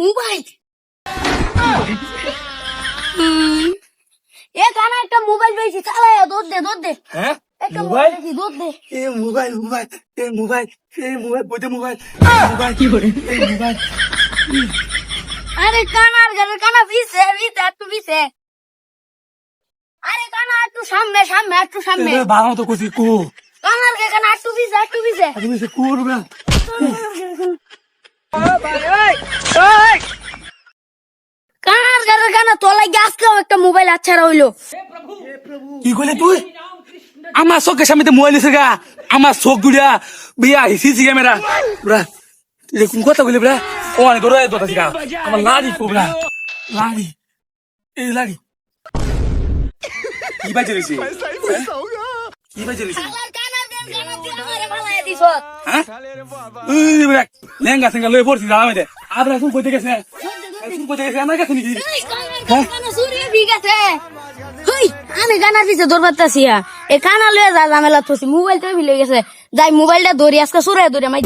Mobile. হুম। এ কানা একটা mobile পেয়েছি চালাই দৌড় দে দৌড় দে। হ্যাঁ? একটা মোবাইল? মোবাইল দৌড় দে। এ মোবাইল মোবাইল এ মোবাইল এ মোবাইল বইতে মোবাইল। মোবাইল কি করে? এই মোবাইল। আরে কানার ঘরে কানা পিছে পিছে একটু পিছে। আরে কানা একটু সামনে সামনে একটু সামনে। বাবা তো কইছি কো। কানার ঘরে কানা একটু পিছে। একটু পিছে কো রুবা কানা তোলাই আজকেও একটা মোবাইল আচ্ছা রইল কি কইলে তুই? আমার চোখের সামনে মোবাইল নিছে গা। আমার চোখ দুলিয়া বিয়া সিসি ক্যামেরা তুই কোন কথা কইলে বুড়া ও অনেক দৌড়াই দৌড়াছি গা। আমার লাড়ি কো বুড়া লাড়ি। এই লাড়ি। কি বাজে রইছে কি বাজে রইছে লেঙ্গা সেঙ্গা লয়ে পড়ছি আবরা শুন কইতে গেছে। সুরিয়ে আমি কানার পিছে দৌড় এ কানা লয়ে যা ঝামেলা থছি মোবাইল তো গেছে। যাই মোবাইলটা ধরি আজকে সুরে ধরে মাই